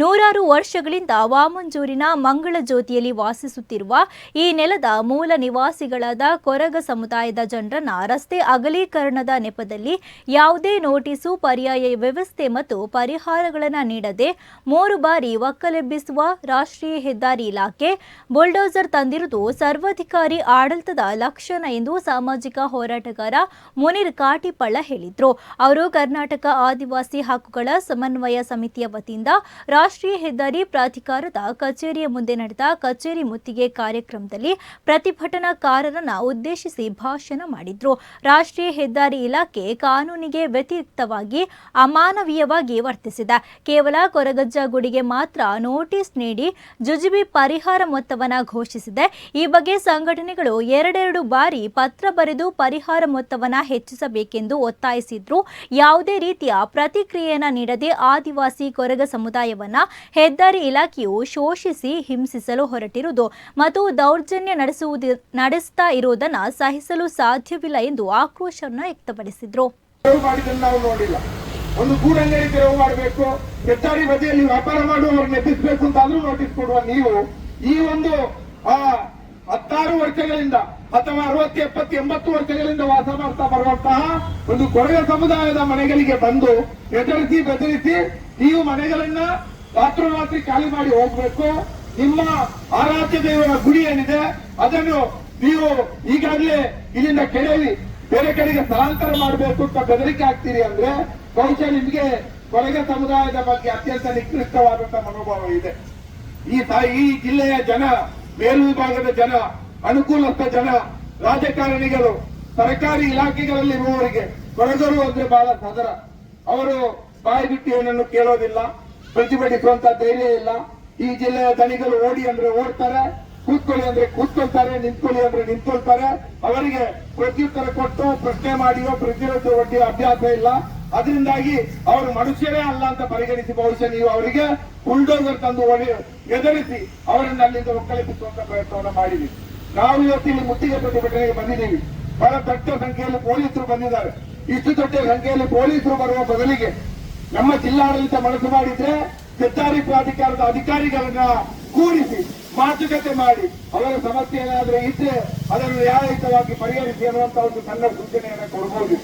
ನೂರಾರು ವರ್ಷಗಳಿಂದ ವಾಮಂಜೂರಿನ ಮಂಗಳ ಜ್ಯೋತಿಯಲ್ಲಿ ವಾಸಿಸುತ್ತಿರುವ ಈ ನೆಲದ ಮೂಲ ನಿವಾಸಿಗಳಾದ ಕೊರಗ ಸಮುದಾಯದ ಜನರನ್ನ ರಸ್ತೆ ಅಗಲೀಕರಣದ ನೆಪದಲ್ಲಿ ಯಾವುದೇ ನೋಟಿಸು, ಪರ್ಯಾಯ ವ್ಯವಸ್ಥೆ ಮತ್ತು ಪರಿಹಾರಗಳನ್ನು ನೀಡದೆ ಮೂರು ಬಾರಿ ಒಕ್ಕಲೆಬ್ಬಿಸುವ ರಾಷ್ಟ್ರೀಯ ಹೆದ್ದಾರಿ ಇಲಾಖೆ ಬುಲ್ಡೋಸರ್ ತಂದಿರುವುದು ಸರ್ವಾಧಿಕಾರಿ ಆಡಳಿತದ ಲಕ್ಷಣ ಎಂದು ಸಾಮಾಜಿಕ ಹೋರಾಟಗಾರ ಮುನಿರ್ ಕಾಟಿಪಳ್ಳ ಹೇಳಿದರು. ಅವರು ಕರ್ನಾಟಕ ಆದಿವಾಸಿ ಹಕ್ಕುಗಳ ಸಮನ್ವಯ ಸಮಿತಿಯ ವತಿಯಿಂದ ರಾಷ್ಟ್ರೀಯ ಹೆದ್ದಾರಿ ಪ್ರಾಧಿಕಾರದ ಕಚೇರಿಯ ಮುಂದೆ ನಡೆದ ಕಚೇರಿ ಮುತ್ತಿಗೆ ಕಾರ್ಯಕ್ರಮದಲ್ಲಿ ಪ್ರತಿಭಟನಾಕಾರರನ್ನು ಉದ್ದೇಶಿಸಿ ಭಾಷಣ ಮಾಡಿದ್ರು. ರಾಷ್ಟ್ರೀಯ ಹೆದ್ದಾರಿ ಇಲಾಖೆ ಕಾನೂನಿಗೆ ವ್ಯತಿರಿಕ್ತವಾಗಿ ಅಮಾನವೀಯವಾಗಿ ವರ್ತಿಸಿದೆ. ಕೇವಲ ಕೊರಗಜ್ಜ ಗುಡಿಗೆ ಮಾತ್ರ ನೋಟಿಸ್ ನೀಡಿ ಜುಜುಬಿ ಪರಿಹಾರ ಮೊತ್ತವನ್ನು ಘೋಷಿಸಿದೆ. ಈ ಬಗ್ಗೆ ಸಂಘಟನೆಗಳು ಎರಡೆರಡು ಬಾರಿ ಪತ್ರ ಬರೆದು ಪರಿಹಾರ ಮೊತ್ತವನ್ನು ಹೆಚ್ಚಿಸಬೇಕೆಂದು ಒತ್ತಾಯಿಸಿದ್ರು. ಯಾವುದೇ ರೀತಿಯ ಪ್ರತಿಕ್ರಿಯೆಯನ್ನು ನೀಡದೆ ಆದಿವಾಸಿ ಕೊರಗ ಸಮುದಾಯವನ್ನ ಹೆದ್ದಾರಿ ಇಲಾಖೆಯು ಶೋಷಿಸಿ ಹಿಂಸಿಸಲು ಹೊರಟಿರುವುದು ಮತ್ತು ದೌರ್ಜನ್ಯ ನಡೆಸುವುದು ನಡೆಸ್ತಾ ಇರುವುದನ್ನ ಸಹಿಸಲು ಸಾಧ್ಯವಿಲ್ಲ ಎಂದು ಆಕ್ರೋಶವನ್ನು ವ್ಯಕ್ತಪಡಿಸಿದ್ರು. ಒಂದು ಗೂಡಂಗಡಿ ತೆರವು ಮಾಡಬೇಕು, ಹೆದ್ದಾರಿ ಬದಿಯಲ್ಲಿ ವ್ಯಾಪಾರ ಮಾಡುವವರನ್ನ ಅಂತ ಆದ್ರೂ ನೋಟಿಸ್ ಕೊಡುವ ನೀವು ಈ ಒಂದು, ಆ, ಹತ್ತಾರು ವರ್ಷಗಳಿಂದ ಅಥವಾ ಅರವತ್ತು, ಎಪ್ಪತ್ತು, ಎಂಬತ್ತು ವರ್ಷಗಳಿಂದ ವಾಸ ಮಾಡ್ತಾ ಬರುವಂತಹ ಒಂದು ಕೊಡಗ ಸಮುದಾಯದ ಮನೆಗಳಿಗೆ ಬಂದು ಎದುರಿಸಿ ಬೆದರಿಸಿ ನೀವು ಮನೆಗಳನ್ನ ರಾತ್ರೋರಾತ್ರಿ ಖಾಲಿ ಮಾಡಿ ಹೋಗ್ಬೇಕು. ನಿಮ್ಮ ಆರಾಧ್ಯ ದೇವರ ಗುಡಿ ಏನಿದೆ, ಅದನ್ನು ನೀವು ಈಗಾಗಲೇ ಇಲ್ಲಿಂದ ಕೆಳವಿ ಬೇರೆ ಕಡೆಗೆ ಸ್ಥಳಾಂತರ ಮಾಡಬೇಕು ಅಂತ ಬೆದರಿಕೆ ಆಗ್ತೀರಿ ಅಂದ್ರೆ ಬಹುಶಃ ನಿಮಗೆ ಕೊರಗ ಸಮುದಾಯದ ಬಗ್ಗೆ ಅತ್ಯಂತ ನಿಕೃಷ್ಟವಾದಂತಹ ಮನೋಭಾವ ಇದೆ. ಈ ಈ ಜಿಲ್ಲೆಯ ಜನ ಮೇಲ್ವಿಭಾಗದ ಜನ, ಅನುಕೂಲಸ್ಥ ಜನ, ರಾಜಕಾರಣಿಗಳು, ಸರ್ಕಾರಿ ಇಲಾಖೆಗಳಲ್ಲಿರುವವರಿಗೆ ಕೊರಗರು ಅಂದ್ರೆ ಬಹಳ ಸದರ. ಅವರು ಬಾಯಿ ಬಿಟ್ಟು ಏನನ್ನು ಕೇಳೋದಿಲ್ಲ. ಪ್ರತಿಭಟಿಸುವಂತ ಧೈರ್ಯ ಇಲ್ಲ. ಈ ಜಿಲ್ಲೆಯ ದಣಿಗಳು ಓಡಿ ಅಂದ್ರೆ ಓಡ್ತಾರೆ, ಕೂತ್ಕೊಳ್ಳಿ ಅಂದ್ರೆ ಕೂತ್ಕೊಳ್ತಾರೆ, ನಿಂತ್ಕೊಳ್ಳಿ ಅಂದ್ರೆ ನಿಂತ್ಕೊಳ್ತಾರೆ. ಅವರಿಗೆ ಪ್ರತ್ಯುತ್ತರ ಕೊಟ್ಟು ಪ್ರಶ್ನೆ ಮಾಡಿಯೋ ಪ್ರತಿರೋಧ ಒಡ್ಡಿಯೋ ಅಭ್ಯಾಸ ಇಲ್ಲ. ಅದರಿಂದಾಗಿ ಅವರು ಮನುಷ್ಯರೇ ಅಲ್ಲ ಅಂತ ಪರಿಗಣಿಸಿ ಬಹುಶಃ ನೀವು ಅವರಿಗೆ ಬುಲ್ಡೋಸರ್ ತಂದು ಎದುರಿಸಿ ಅವರನ್ನ ಅಲ್ಲಿಂದ ಒಕ್ಕಲೆಬ್ಬಿಸುವಂತ ಪ್ರಯತ್ನವನ್ನು ಮಾಡಿದ್ವಿ ನಾವು ಇವತ್ತು ಇಲ್ಲಿ ಮುತ್ತಿಗೆ ಪ್ರತಿಭಟನೆಗೆ ಬಂದಿದ್ದೀವಿ. ಬಹಳ ದೊಡ್ಡ ಸಂಖ್ಯೆಯಲ್ಲಿ ಪೊಲೀಸರು ಬಂದಿದ್ದಾರೆ. ಇಷ್ಟು ದೊಡ್ಡ ಸಂಖ್ಯೆಯಲ್ಲಿ ಪೊಲೀಸರು ಬರುವ ಬದಲಿಗೆ ನಮ್ಮ ಜಿಲ್ಲಾಡಳಿತ ಮನಸ್ಸು ಮಾಡಿದ್ರೆ ಹೆದ್ದಾರಿ ಪ್ರಾಧಿಕಾರದ ಅಧಿಕಾರಿಗಳನ್ನ ಕೂರಿಸಿ ಮಾತುಕತೆ ಮಾಡಿ ಅವರ ಸಮಸ್ಯೆ ಏನಾದ್ರೆ ಇದ್ರೆ ಅದನ್ನು ನ್ಯಾಯಯುತವಾಗಿ ಪರಿಹರಿಸಿ ಅನ್ನುವಂತ ಒಂದು ಸಣ್ಣ ಸೂಚನೆಯನ್ನು ಕೊಡಬಹುದು